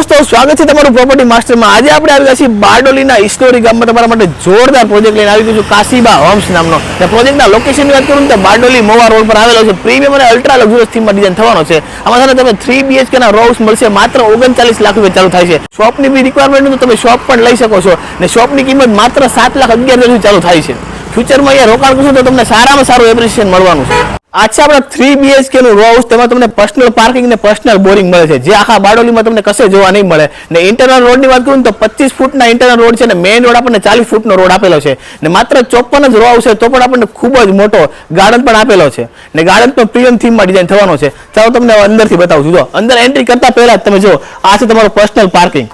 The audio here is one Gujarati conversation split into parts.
દોસ્તો, સ્વાગત છે તમારું પ્રોપર્ટી માસ્ટરમાં આજે આપણે આવ્યા છીએ બારડોલીના હિસ્ટોરી ગામમાં તમારા માટે જોરદાર પ્રોજેક્ટ લઈને આવી ગયું છું, કાશીબા હોમ્સ નામનો. અને પ્રોજેક્ટના લોકેશનની વાત કરું તો બારડોલી મોવા રોડ પર આવેલો છે. પ્રીમિયમ અને અલ્ટ્રા લક્ઝુરિયસ થીમમાં ડિઝાઇન થવાનો છે. આમાં સાથે તમે થ્રી બીએચકેના રો હાઉસ મળશે, માત્ર ઓગણચાલીસ લાખ રૂપિયા ચાલુ થાય છે. શોપની બી રિક્વાયરમેન્ટ તો તમે શોપ પણ લઈ શકો છો. અને શોપની કિંમત માત્ર સાત લાખ અગિયાર ચાલુ થાય છે. ફ્યુચરમાં અહીંયા રોકાણ કરશો તો તમને સારામાં સારું એપ્રિસિએશન મળવાનું છે. આછા આપણે થ્રી બીએચકે રો હાઉસ તેમાં તમને પર્સનલ પાર્કિંગ ને પર્સનલ બોરિંગ મળે છે. જે આખા બારડોલીમાં તમને કશે જોવા નહીં મળે. ને ઇન્ટરનલ રોડની વાત કરું તો પચીસ ફૂટના ઇન્ટરનલ રોડ છે ને મેઇન રોડ આપણને ચાલીસ ફૂટનો રોડ આપેલો છે. ને માત્ર ચોપન જ રો હાઉસ છે તો પણ આપણને ખૂબ જ મોટો ગાર્ડન પણ આપેલો છે. ને ગાર્ડન પણ પ્રીમિયમ થીમમાં ડિઝાઇન થવાનો છે. ચાલો તમને અંદરથી બતાવું છું. જો, અંદર એન્ટ્રી કરતા પહેલા તમે જો આ છે તમારું પર્સનલ પાર્કિંગ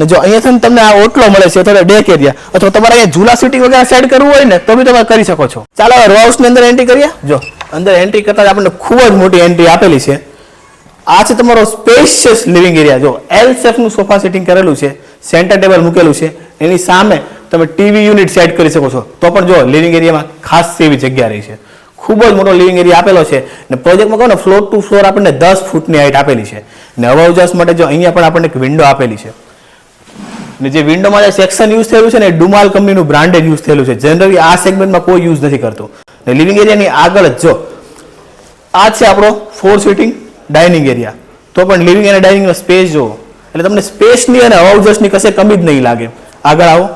ને જો અહીંયાથી તમને આ ઓટલો મળે છે અથવા ડેક એરિયા અથવા તમારે અહીંયા ઝૂલા સીટિંગ વગેરે સેટ કરવું હોય ને, તો બી તમે કરી શકો છો. ચાલો હવે રો હાઉસની અંદર એન્ટ્રી કરીએ. જો, અંદર એન્ટ્રી કરતા આપણને ખૂબ જ મોટી એન્ટ્રી આપેલી છે. આ છે તમારો સ્પેશિયસ લિવિંગ એરિયા જો એલનું સોફા સેટિંગ કરેલું છે સેન્ટર ટેબલ મૂકેલું છે, એની સામે તમે ટીવી યુનિટ સેટ કરી શકો છો. તો પણ જો લિવિંગ એરિયામાં ખાસ એવી જગ્યા રહી છે. ખૂબ જ મોટો લિવિંગ એરિયા આપેલો છે ને પ્રોજેક્ટમાં કહો ને ફ્લોર ટુ ફ્લોર આપણને દસ ફૂટની હાઇટ આપેલી છે. ને હવા ઉજાસ માટે જો, અહીંયા પણ આપણને એક વિન્ડો આપેલી છે. ને જે વિન્ડોમાં જે સેક્શન યુઝ થયેલું છે ને ડુમાલ કંપનીનું બ્રાન્ડેડ યુઝ થયેલું છે. જનરલી આ સેગમેન્ટમાં કોઈ યુઝ નથી કરતો. ને લિવિંગ એરિયાની આગળ જ જો, આ છે આપણો ફોર સીટિંગ ડાઇનિંગ એરિયા તો પણ લિવિંગ અને ડાઇનિંગનો સ્પેસ જુઓ એટલે તમને સ્પેસની અને હાઉસની કશે કમી જ નહીં લાગે. આગળ આવો.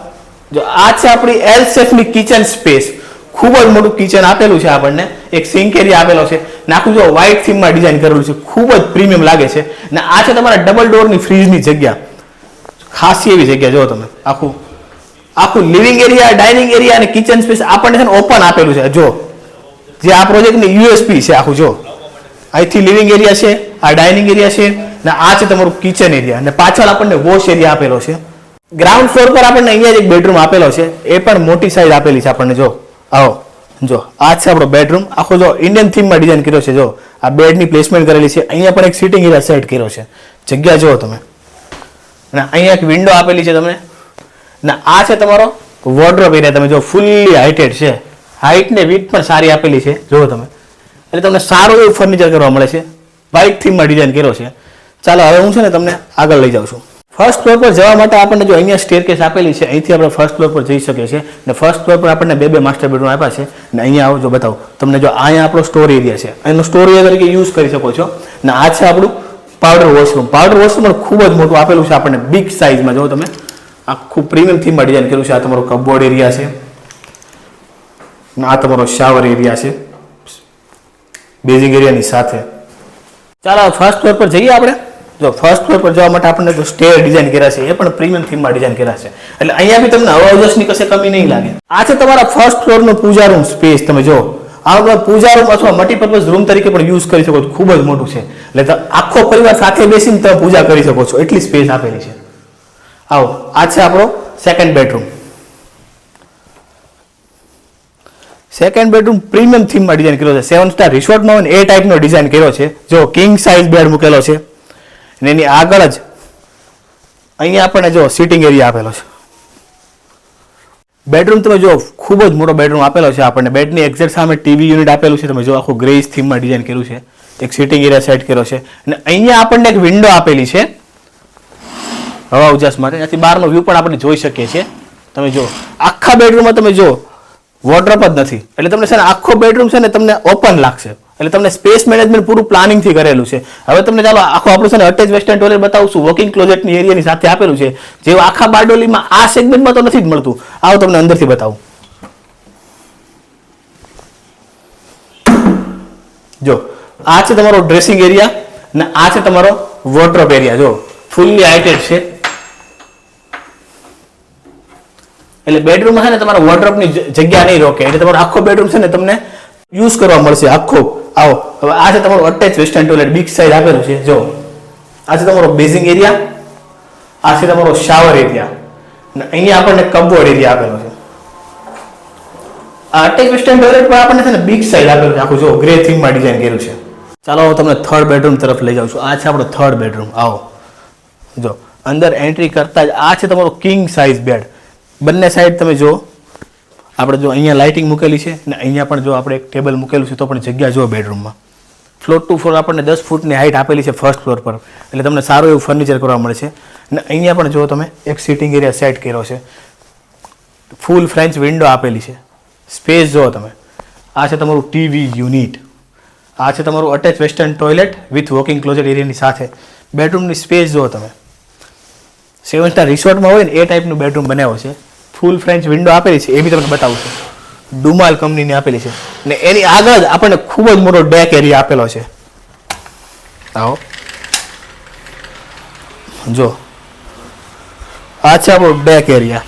જો આ છે આપણી એલ શેફની કિચન સ્પેસ ખૂબ જ મોટું કિચન આપેલું છે આપણને. એક સિંક એરિયા આપેલો છે. ને આખું જો વ્હાઇટ થીમમાં ડિઝાઇન કરેલું છે. ખૂબ જ પ્રીમિયમ લાગે છે. ને આ છે તમારા ડબલ ડોરની ફ્રીજની જગ્યા. ખાસી એવી જગ્યા જો તમે. આખું આખું લિવિંગ એરિયા, ડાઇનિંગ એરિયા અને કિચન સ્પેસ આપણને છે ને ઓપન આપેલું છે. જો, જે આ પ્રોજેક્ટની યુએસપી છે આખું, જો. અહીંથી લિવિંગ એરિયા છે, આ ડાઇનિંગ એરિયા છે, ને આ છે તમારું કિચન એરિયા. અને પાછળ આપણને વોશ એરિયા આપેલો છે. ગ્રાઉન્ડ ફ્લોર પર આપણને અહીંયા જ એક બેડરૂમ આપેલો છે. એ પણ મોટી સાઈઝ આપેલી છે આપણને, જો. આવો, જો. આ છે આપણો બેડરૂમ. આખો જો ઇન્ડિયન થીમમાં ડિઝાઇન કર્યો છે, જો. આ બેડની પ્લેસમેન્ટ કરેલી છે. અહીંયા પણ એક સિટિંગ એરિયા સેટ કર્યો છે. જગ્યા જુઓ તમે. અને અહીંયા એક વિન્ડો આપેલી છે તમને. ને આ છે તમારો વોર્ડરોબ એરિયા તમે જો ફૂલ્લી હાઇટેડ છે. હાઇટ ને વિથ પણ સારી આપેલી છે. જુઓ તમે. એટલે તમને સારું એવું ફર્નિચર કરવા મળે છે. વ્હાઇટ થીમમાં ડિઝાઇન કર્યો છે. ચાલો, હવે હું છે ને તમને આગળ લઈ જાઉં છું. ફર્સ્ટ ફ્લોર પર જવા માટે આપણને જો અહીંયા સ્ટેરકેસ આપેલી છે, અહીંથી આપણે ફર્સ્ટ ફ્લોર પર જઈ શકીએ છીએ. ને ફર્સ્ટ ફ્લોર પર આપણને બે બે માસ્ટર બેડરૂમ આપ્યા છે. ને અહીંયા આવો, જો બતાવો. તમને જો અહીંયા આપણો સ્ટોર એરિયા છે. એનો સ્ટોર એરિયા તરીકે યુઝ કરી શકો છો. ને આ છે આપણું પાવડર વોશરૂમ પાવડર વોશરૂમ પણ ખૂબ જ મોટું આપેલું છે આપણને બિગ સાઇઝમાં જો તમે આખું પ્રીમિયમ થીમમાં ડિઝાઇન કર્યું છે, આ તમારો કબોર્ડ એરિયા છે. આ તમારો શાવર એરિયા છે. બેઝિંગ એરિયાની સાથે. ચાલો ફર્સ્ટ ફ્લોર પર જઈએ આપણે. જો ફર્સ્ટ ફ્લોર પર જવા માટે આપણને જો સ્ટેર ડિઝાઇન કર્યા છે, એ પણ પ્રીમિયમ થીમમાં ડિઝાઇન કર્યા છે. એટલે અહીંયા બી તમને હવા ઉજાસની કશે કમી નહીં લાગે. આ છે તમારા ફર્સ્ટ ફ્લોરનો પૂજા રૂમ સ્પેસ તમે જો આ તમે પૂજા રૂમ અથવા મલ્ટીપર્પઝ રૂમ તરીકે પણ યુઝ કરી શકો છો. ખૂબ જ મોટું છે. એટલે આખો પરિવાર સાથે બેસીને તમે પૂજા કરી શકો છો. એટલી સ્પેસ આપેલી છે. આવો, આ છે આપણો second bedroom second bedroom premium થીમમાં design કર્યો છે. સેવન સ્ટાર રિસોર્ટમાં હોય ને એ ટાઈપનો ડિઝાઇન કર્યો છે. જો કિંગ સાઇઝ બેડ મૂકેલો છે. અને એની આગળ જ અહીંયા આપણને જો સિટિંગ એરિયા આપેલો છે. બેડરૂમ તમે જો ખૂબ જ મોટો બેડરૂમ આપેલો છે આપણને. બેડની એક્ઝેક્ટ સામે ટીવી યુનિટ આપેલું છે. તમે જો આખું ગ્રેસ થીમમાં ડિઝાઇન કર્યું છે. એક સિટિંગ એરિયા સેટ કર્યો છે. અને અહીંયા આપણને એક વિન્ડો આપેલી છે. હવા ઉજાસ માટે. ત્યાંથી બહારનો વ્યૂ પણ આપણે જોઈ શકીએ છીએ. તમે જો આખા બેડરૂમમાં તમે જો વોટરપ જ નથી. એટલે તમને છે ને આખો બેડરૂમ છે ને તમને ઓપન લાગશે. એટલે તમને સ્પેસ મેનેજમેન્ટ પૂરું પ્લાનિંગથી કરેલું છે. હવે તમને ચાલો આખો આપણું છે ને અટેચ વેસ્ટર્ન ટોયલેટ બતાવશું વોકિંગ ક્લોઝેટની એરિયાની સાથે આપેલું છે. જે આખા બારડોલીમાં આ સેગમેન્ટમાં તો નથી જ મળતું. આવો તમને અંદરથી બતાવું. જો, આ છે તમારો ડ્રેસિંગ એરિયા ને આ છે તમારો વોટરોપ એરિયા જો ફૂલ્લી હાઇટેડ છે. એટલે બેડરૂમમાં છે ને તમારા વોટરોપની જગ્યા નહીં રોકે. એટલે તમારો આખો બેડરૂમ છે ને તમને યુઝ કરવા મળશે, આખો. આવો, હવે આ છે તમારું attach western toilet big size આપેલું છે, જો. આ છે તમારો બેઝિંગ એરિયા આ છે તમારો શાવર એરિયા અને અહીંયા આપણને કપબોર્ડ એરિયા આપેલો છે. આ અટેચ વેસ્ટર્ન ટોયલેટ પર આપણને છે ને બિગ સાઇઝ આપેલું છે, આખું જો ગ્રે થીમમાં ડિઝાઇન કર્યું છે. ચાલો હું તમને થર્ડ બેડરૂમ તરફ લઈ જાઉં છું. આ છે આપણો થર્ડ બેડરૂમ આવો. જો, અંદર એન્ટ્રી કરતા જ આ છે તમારો કિંગ સાઇઝ બેડ બંને સાઈડ તમે જો આપણે જો અહીંયા લાઇટિંગ મૂકેલી છે ને અહીંયા પણ જો આપણે એક ટેબલ મૂકેલું છે તો પણ જગ્યા જુઓ બેડરૂમમાં ફ્લોર ટુ ફ્લોર આપણને દસ ફૂટની હાઇટ આપેલી છે ફર્સ્ટ ફ્લોર પર. એટલે તમને સારું એવું ફર્નિચર કરવા મળે છે. ને અહીંયા પણ જુઓ તમે એક સિટિંગ એરિયા સેટ કર્યો છે. ફૂલ ફ્રેન્ચ વિન્ડો આપેલી છે. સ્પેસ જુઓ તમે. આ છે તમારું ટીવી યુનિટ આ છે તમારું attach western toilet with walking closet એરિયાની સાથે. બેડરૂમની સ્પેસ જુઓ તમે. સેવન સ્ટાર રિસોર્ટમાં હોય ને એ ટાઈપનું બેડરૂમ બનાવ્યો છે. ફૂલ ફ્રેન્ચ વિન્ડો આપેલી છે, એ બી તમને બતાવું ડુમાલ કંપનીની આપેલી છે. ને એની આગળ જ આપણને ખૂબ જ મોટો ડેક એરિયા આપેલો છે. આવો. જો. આ છે આપણો ડેક એરિયા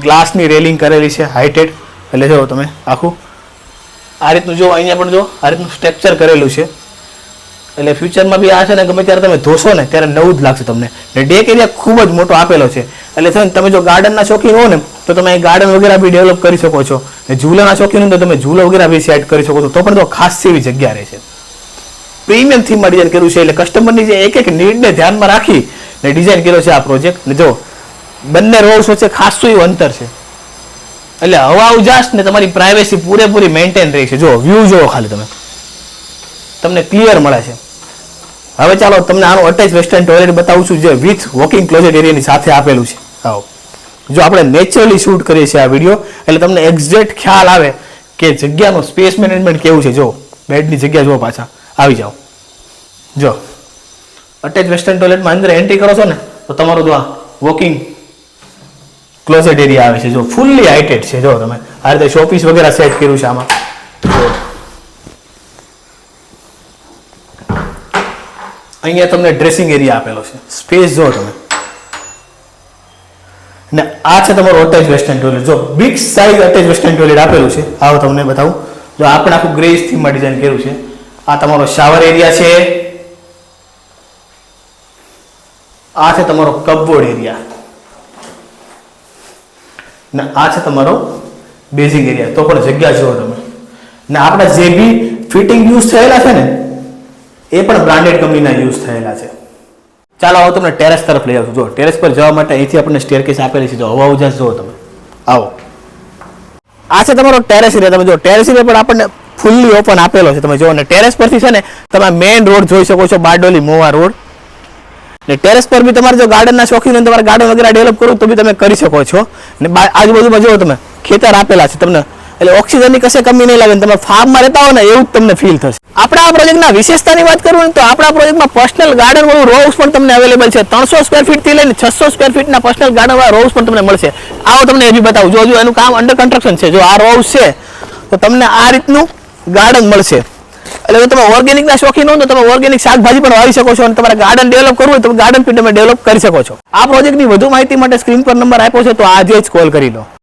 ગ્લાસની રેલિંગ કરેલી છે હાઇટેડ એટલે જો તમે આખું. આ રીતનું જો, અહીંયા પણ જો, આ રીતનું સ્ટ્રક્ચર કરેલું છે. એટલે ફ્યુચરમાં બી આ છે ને ગમે ત્યારે તમે ધોશો ને ત્યારે નવું જ લાગશે તમને. એટલે ડેક એરિયા ખૂબ જ મોટો આપેલો છે. એટલે છે ને તમે જો ગાર્ડનના શોખીન હો ને, તો તમે ગાર્ડન વગેરે બી ડેવલપ કરી શકો છો. ને ઝૂલાના શોખીન હોય તો તમે ઝૂલો વગેરે બી સેટ કરી શકો છો. તો પણ તો ખાસ એવી જગ્યા રહે છે. પ્રીમિયમ થીમમાં ડિઝાઇન કર્યું છે એટલે કસ્ટમરની જે એક એક નીડને ધ્યાનમાં રાખી ને ડિઝાઇન કર્યો છે આ પ્રોજેક્ટ ને જો બંને રોડ્સ વચ્ચે ખાસું એવું અંતર છે. એટલે હવા ઉજાસ ને તમારી પ્રાઇવેસી પૂરેપૂરી મેન્ટેન રહી છે. જો વ્યૂ જુઓ ખાલી તમે. તમને ક્લિયર મળે છે. હવે ચાલો તમને આનું અટેચ વેસ્ટર્ન ટોયલેટ બતાવું છું જે વિથ વોકિંગ ક્લોઝેટ એરિયાની સાથે આપેલું છે. આવો. જો આપણે નેચરલી શૂટ કરીએ છીએ આ વીડિયો એટલે તમને એક્ઝેક્ટ ખ્યાલ આવે કે જગ્યાનું સ્પેસ મેનેજમેન્ટ કેવું છે. જો બેડની જગ્યા જુઓ પાછા. આવી જાઓ. જો. અટેચ વેસ્ટર્ન ટોયલેટમાં અંદર એન્ટ્રી કરો છો ને, તો તમારું જો આ વોકિંગ ક્લોઝેટ એરિયા આવે છે. જો ફૂલ્લી હાઇટેડ છે. જો તમે. આ રીતે શોપીસ વગેરે સેટ કર્યું છે આમાં. અહીંયા તમને ડ્રેસિંગ એરિયા આપેલો છે. સ્પેસ જો તમે. ને આ છે તમારો અટેચ વેસ્ટર્ન ટોયલેટ જો big size attach western toilet આપેલું છે, આવો તમને બતાવું. જો આપણે આખું ગ્રેસ થીમમાં ડિઝાઇન કર્યું છે. આ તમારો શાવર એરિયા છે. આ છે તમારો કપબોર્ડ એરિયા ને આ છે તમારો બેઝિંગ એરિયા તો પણ જગ્યા જુઓ તમે. ને આપણા જે બી ફિટિંગ યુઝ થયેલા છે ને એ પણ બ્રાન્ડેડ કંપનીના યુઝ થયેલા છે. ચાલો, હવે તમને ટેરેસ તરફ લઈ આવશું. જો ટેરેસ પર જવા માટે અહીંથી આપણને સ્ટેરકેસ આપેલી છે. જો, હવા ઉજાસ જુઓ તમે. આવો. આ છે તમારો ટેરેસ એરિયા તમે જો ટેરેસ એરિયા પણ આપણને ફૂલ્લી ઓપન આપેલો છે. તમે જો, અને ટેરેસ પરથી છે ને, તમે મેઇન રોડ જોઈ શકો છો, બારડોલી મોવા રોડ ને ટેરેસ પર બી તમારે જો ગાર્ડનના શોખીન હોય તમારે ગાર્ડન વગેરે ડેવલપ કરવું તો બી તમે કરી શકો છો. ને આજુબાજુમાં જુઓ તમે, ખેતર આપેલા છે તમને. એટલે ઓક્સિજનની કશે કમી નહીં લાગે તમે ફાર્મમાં રહેતા હો ને એવું જ તમને ફીલ થશે. આપણા આ પ્રોજેક્ટના વિશેષતાની વાત કરું ને તો આપણા પ્રોજેક્ટમાં પર્સનલ ગાર્ડન વાળું રો પણ તમને અવેલેબલ છે. ત્રણસો સ્ક્વેર ફીટથી લઈને છસો સ્ક્વેર ફીટના પર્સનલ ગાર્ડન વાળા રો પણ તમને મળશે. આવો તમને બી બતાવું. જો હજુ એનું કામ અંડર કન્સ્ટ્રક્શન છે. જો, આ રો છે, તો તમને આ રીતનું ગાર્ડન મળશે. એટલે તમે ઓર્ગેનિકના શોખીન હો તો તમે ઓર્ગેનિક શાકભાજી પણ વાવી શકો છો અને તમારે ગાર્ડન ડેવલપ કરવું હોય તો ગાર્ડન પણ તમે ડેવલપ કરી શકો છો. આ પ્રોજેક્ટની વધુ માહિતી માટે સ્ક્રીન પર નંબર આપ્યો છે, તો આજે જ કોલ કરી લો.